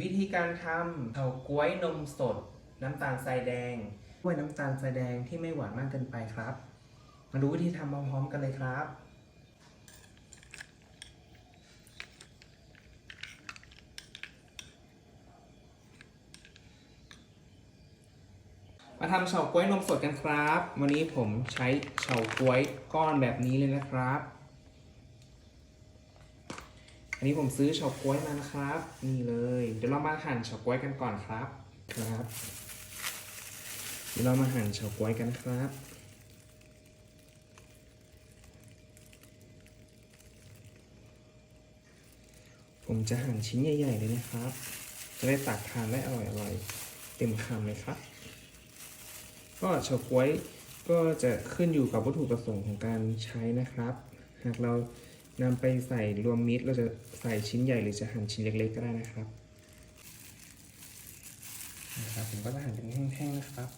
วิธีการทำเฉาก๊วยนมสด น้ำตาลทรายแดงกล้วยน้ำตาลทรายแดงที่ไม่หวานมากเกินไปครับ มาดูวิธีทำพร้อมๆกันเลยครับ มาทำเฉาก๊วยนมสดกันครับ วันนี้ผมใช้เฉาก๊วยก้อนแบบนี้เลยนะครับ อันนี้ผมซื้อเฉาก๊วยมานะครับ นี่เลย เดี๋ยวเรามาหั่นเฉาก๊วยกันก่อนครับนะครับ เดี๋ยวเรามาหั่นเฉาก๊วยกันครับผมจะหั่นชิ้นใหญ่ ๆ เลยนะครับ จะได้ตักทานได้อร่อยๆ เต็มคำเลยครับ ก็เฉาก๊วยก็จะขึ้นอยู่กับวัตถุประสงค์ของการใช้นะครับ หากเรา นำไปใส่รวมมิตรเราจะใส่ชิ้นใหญ่หรือจะหั่นชิ้นเล็กๆก็ได้นะครับนะครับ ผมก็จะหั่นเป็นแห้งๆนะครับ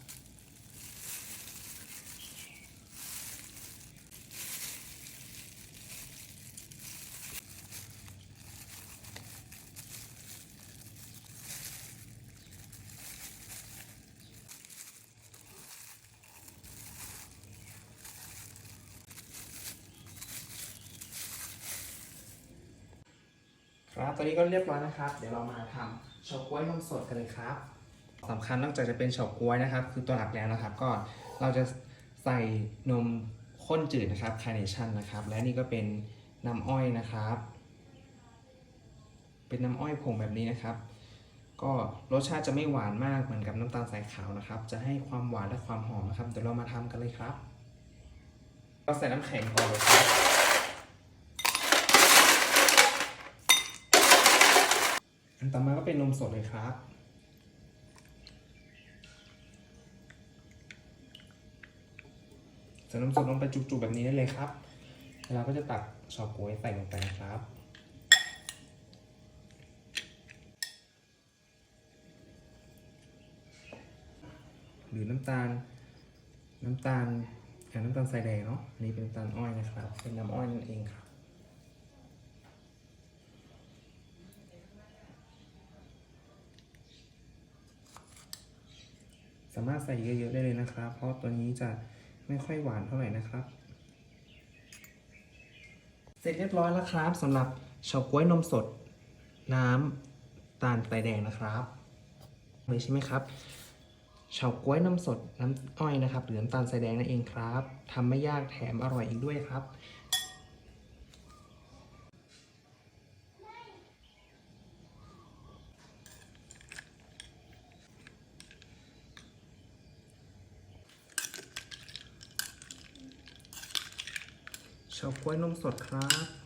ครับตอนนี้ก็เรียบร้อยนะครับ เดี๋ยวเรามาทำเฉาก๊วยนมสดกันเลยครับสำคัญนอกจากจะเป็นเฉาก๊วยนะครับ คือตัวหลักแล้วนะครับ ก็เราจะใส่นมข้นจืดนะครับคาร์เนชั่นนะครับ และนี่ก็เป็นน้ำอ้อยนะครับ เป็นน้ำอ้อยผงแบบนี้นะครับ ก็รสชาติจะไม่หวานมากเหมือนกับน้ำตาลสายขาวนะครับ จะให้ความหวานและความหอมนะครับเดี๋ยวเรามาทำกันเลยครับก็ใส่น้ำแข็งก่อนเลยครับ อัน ต่อมาก็เป็นนมสดเลยครับ ใส่นมสดลงไปจุกๆแบบนี้ได้เลยครับเราก็จะตักเฉาก๊วยใส่ลงไปครับหรือน้ำตาลน้ำตาลแอนน้ำตาลทรายแดงเนาะอันนี้เป็นน้ำตาลอ้อยนะครับ เป็นน้ำอ้อยนั่นเองครับ สามารถใส่เยอะๆได้เลยนะครับ เพราะตัวนี้จะไม่ค่อยหวานเท่าไหร่นะครับ เสร็จเรียบร้อยแล้วครับสำหรับเฉาก๊วยนมสด น้ำตาลทรายแดงนะครับเลยใช่ไหมครับเฉาก๊วยนมสดน้ำอ้อยนะครับ หรือน้ำตาลทรายแดงนั่นเองครับทำไม่ยากแถมอร่อยอีกด้วยครับ เฉาก๊วยนมสดครับ